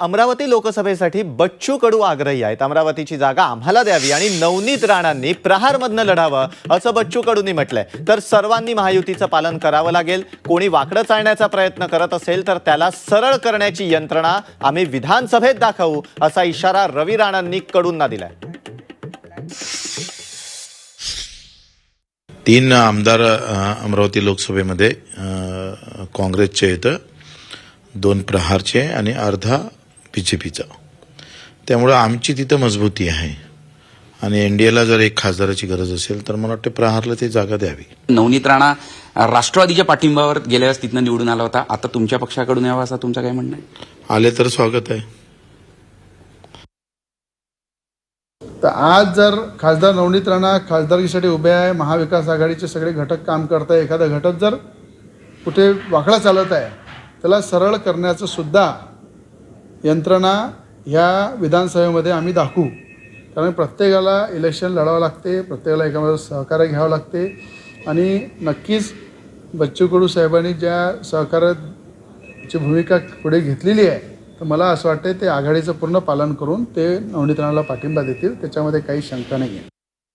अमरावती लोकसभेसाठी बच्चू कडू आग्रही आहेत. अमरावतीची जागा आम्हाला द्यावी आणि नवनीत राणांनी प्रहारमधनं लढावं असं बच्चू कडूंनी म्हटलंय. तर सर्वांनी महायुतीचं पालन करावं लागेल. कोणी वाकडं चालण्याचा प्रयत्न करत असेल तर त्याला सरळ करण्याची यंत्रणा आम्ही विधानसभेत दाखवू असा इशारा रवी राणांनी कडूंना दिलाय. तीन आमदार अमरावती लोकसभेमध्ये काँग्रेसचे येतं दोन प्रहारचे आणि अर्धा बी जे पीचा त्यामुळं आमची तिथं मजबूती आहे. आणि एन डी एला जर एक खासदाराची गरज असेल तर मला वाटतं प्रहारला ती जागा द्यावी. नवनीत राणा राष्ट्रवादीच्या पाठिंबावर गेल्या वेळेस तिथनं निवडून आला होता. आता तुमच्या पक्षाकडून यावा असं तुमचं काय म्हणणं आहे? आले तर स्वागत आहे. तर आज जर खासदार नवनीत राणा खासदारकीसाठी उभे आहे महाविकास आघाडीचे सगळे घटक काम करत आहे एखादा घटक जर कुठे वाकडा चालत आहे त्याला सरळ करण्याचं सुद्धा यंत्रणा ह्या विधानसभेमध्ये आम्ही दाखवू. कारण प्रत्येकाला इलेक्शन लढावं लागते प्रत्येकाला एकामेकाला सहकार्य घ्यावं लागते. आणि नक्कीच बच्चू कडू साहेबांनी ज्या सहकार्याची भूमिका पुढे घेतलेली आहे तर मला असं वाटतं ते आघाडीचं पूर्ण पालन करून ते नवनीतरणाला पाठिंबा देतील त्याच्यामध्ये काही शंका नाही आहे